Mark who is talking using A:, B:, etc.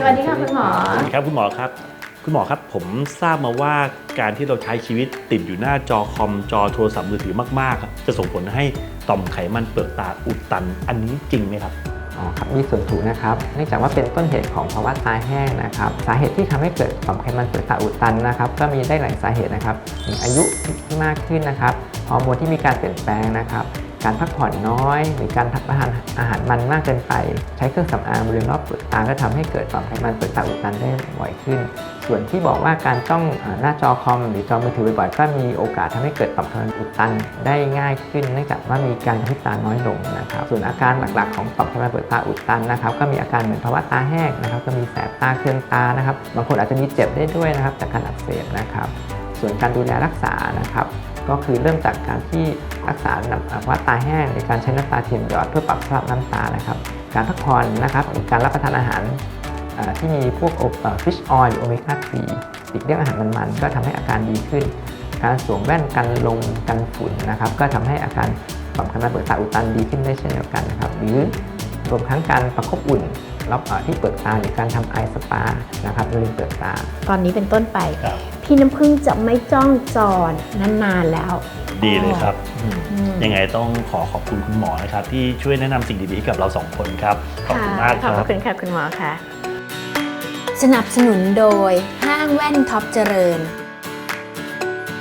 A: ครับคุณหมอครับ คุณหมอครับผมทราบมาว่าการที่เราใช้ชีวิตติดอยู่หน้าจอคอมจอโทรศัพท์มือถือมากๆครับจะส่งผลให้ต่อมไขมันเปลือกตาอุดตันอันนี้จริงไหมครับ
B: อ๋อครับมีส่วนถูกนะครับเนื่องจากว่าเป็นต้นเหตุของภาวะตาแห้งนะครับ สาเหตุที่ทำให้เกิดต่อมไขมันเปลือกตาอุดตันนะครับ ก็มีได้หลายสาเหตุนะครับหนึ่งอายุที่มากขึ้นนะครับฮอร์โมนที่มีการเปลี่ยนแปลงนะครับ การพักผ่อนน้อย หรือการรับประทานอาหารมันมากเกินไป ใช้เครื่องสำอางบริเวณรอบเปลือกตาก็ทำให้เกิดต่อมไขมันเปลือกตาอุดตันได้บ่อยขึ้น ส่วนที่บอกว่าการต้องหน้าจอคอมหรือจอมือถือบ่อยๆก็มีโอกาสทำให้เกิดต่อมไขมันอุดตันได้ง่ายขึ้นเนื่องจากว่ามีการกระพริบตาน้อยลงนะครับส่วนอาการหลักๆของต่อมไขมันเปลือกตาอุดตันนะครับก็มีอาการเหมือนภาวะตาแห้งนะครับก็มีแสบตาเคืองตานะครับบางคนอาจจะมีเจ็บได้ด้วยนะครับจากการอักเสบนะครับส่วนการดูแลรักษานะครับ ก็คือเริ่มจากการที่รักษาภาวะตาแห้งในการใช้น้ำตาเทียมหยอดเพื่อปรับสภาพน้ำตานะครับ การพักผ่อนนะครับหรือการรับประทานอาหารที่มีพวกฟิชออยล์หรือโอเมก้า3หลีกเลี่ยงอาหารมันๆ ก็ทำให้อาการดีขึ้น การสวมแว่นกันลมกันฝุ่นนะครับ ก็ทำให้อาการต่อมไขมันเปลือกตาอุดตันดีขึ้นได้เช่นเดียวกันนะครับ หรือรวมทั้งการประคบอุ่นรอบที่เปลือกตาหรือการทำไอสปานะ ครับบริเวณเปลือกตา
C: ตอนนี้เป็นต้นไป
A: ครับ
C: พี่น้ำพึ่งจะไม่จ้องจอนนานๆแล้ว
A: ดีเลยครับอืม
C: อืม
A: ยังไงต้องขอขอบคุณคุณหมอนะครับ ที่ช่วยแนะนำสิ่งดีๆให้กับเราสองคนครับ ขอบคุณมากค
C: ขอบ
A: รับ
C: คุณค่ะคุณหมอค่ะ สนับสนุนโดยห้างแว่นท็อปเจริญ